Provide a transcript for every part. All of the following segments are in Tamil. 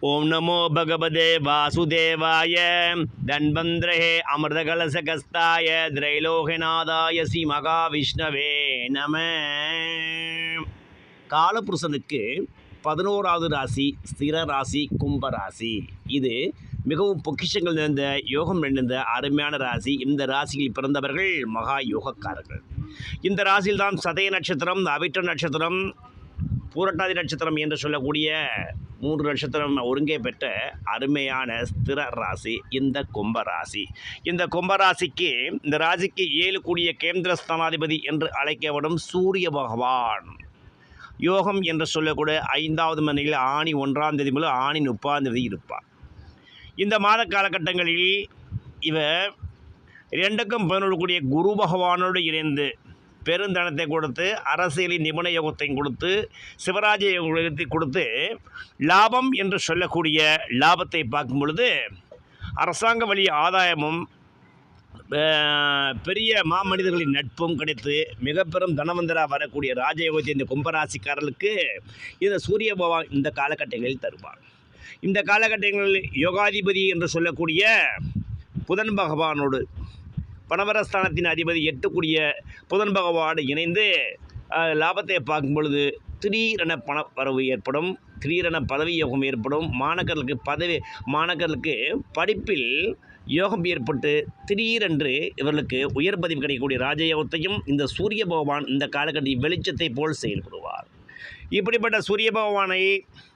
ஓம் நமோ பகவதே வாசுதேவாய. தன்வந்திரே அமிர்தகலசகஸ்தாய. திரைலோகநாதாய ஸ்ரீ மகாவிஷ்ணவே நம. காலபுருஷனுக்கு பதினோராவது ராசி ஸ்திர ராசி கும்ப ராசி. இது மிகவும் பொக்கிஷங்கள் நிறைந்த யோகம் நிறைந்த அருமையான ராசி. இந்த ராசியில் பிறந்தவர்கள் மகா யோகக்காரர்கள். இந்த ராசியில்தான் சதய நட்சத்திரம் அவிட்ட நட்சத்திரம் பூரட்டாதி நட்சத்திரம் என்று சொல்லக்கூடிய மூன்று நட்சத்திரம் ஒருங்கே பெற்ற அருமையான ஸ்திர ராசி இந்த கும்பராசி இந்த கும்பராசிக்கு இந்த ராசிக்கு ஏழு கூடிய கேந்திர ஸ்தானாதிபதி என்று அழைக்கப்படும் சூரிய பகவான். யோகம் என்று சொல்லக்கூடிய ஐந்தாவது மணியில் ஆணி ஒன்றாம் தேதி முதல் ஆணி முப்பாம் தேதி இருப்பார். இந்த மாத காலகட்டங்களில் இவர் இரண்டுக்கும் பதினொன்று குரு பகவானோடு இணைந்து பெருந்தனத்தை கொடுத்து அரசியலின் நிபுண யோகத்தையும் கொடுத்து சிவராஜ யோகத்தை கொடுத்து லாபம் என்று சொல்லக்கூடிய லாபத்தை பார்க்கும் பொழுது அரசாங்க வழி ஆதாயமும் பெரிய மாமனிதர்களின் நட்பும் கிடைத்து மிக பெரும் தனவந்தராக வரக்கூடிய ராஜயோகத்தை இந்த கும்பராசிக்காரர்களுக்கு இந்த சூரிய பகவான் இந்த காலகட்டங்களில் தருவார். இந்த காலகட்டங்களில் யோகாதிபதி என்று சொல்லக்கூடிய புதன் பகவானோடு பணவரஸ்தானத்தின் அதிபதி எட்டக்கூடிய புதன் பகவானோடு இணைந்து லாபத்தை பார்க்கும் பொழுது திடீரென பணப்பரவு ஏற்படும் திடீரென பதவி யோகம் ஏற்படும் மாணக்கர்களுக்கு பதவி மாணக்கர்களுக்கு படிப்பில் யோகம் ஏற்பட்டு திடீரென்று இவர்களுக்கு உயர் பதவி கிடைக்கக்கூடிய ராஜயோகத்தையும் இந்த சூரிய பகவான் இந்த காலகட்டத்தில் வெளிச்சத்தை போல் செயல்படுவார். இப்படிப்பட்ட சூரிய பகவானை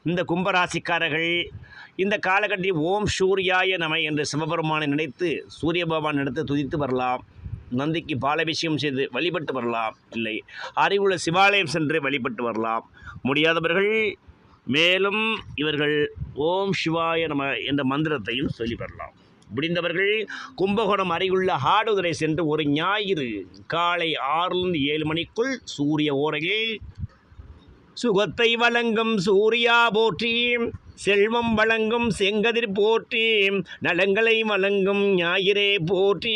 இந்த கும்பராசிக்காரர்கள் இந்த காலகட்டத்தில் ஓம் சூர்யாய நம என்று சிவபெருமானை நினைத்து சூரிய பகவான் எடுத்து துதித்து வரலாம். நந்திக்கு பாலபிஷேகம் செய்து வழிபட்டு வரலாம். இல்லை அறிவுள்ள சிவாலயம் சென்று வழிபட்டு வரலாம். முடியாதவர்கள் மேலும் இவர்கள் ஓம் சிவாய நம என்ற மந்திரத்தையும் சொல்லி வரலாம். முடிந்தவர்கள் கும்பகோணம் அருகுள்ள ஆடுதுறை சென்று ஒரு ஞாயிறு காலை ஆறிலிருந்து ஏழு மணிக்குள் சூரிய ஓரையில் சுகத்தை வழங்கும் சூர்யா போற்றி செல்வம் வழங்கும் செங்கதிர் போற்றி நலங்களை வழங்கும் ஞாயிறே போற்றி.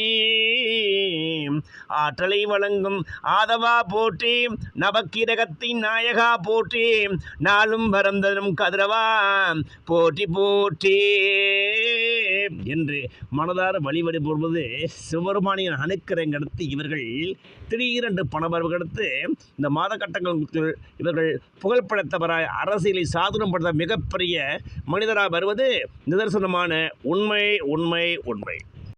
ஆற்றலை வழங்கும் ஆதவா போற்றி நவக்கிரகத்தின் நாயகா போற்றி நாளும் பரந்தரும் கதிரவா. போற்றி போற்றி. என்று மனதார வழிபடுபொழுது சிவபெருமானியின் அணுக்கிறங்கடுத்து இவர்கள் திடீரென்று பணவரவு கடத்து இந்த மாத கட்டங்களுக்கு இவர்கள் புகழ்படுத்தவராய் அரசியலை சாதனப்படுத்த மிகப்பெரிய மனிதராக வருவது நிதர்சனமான உண்மை உண்மை உண்மை.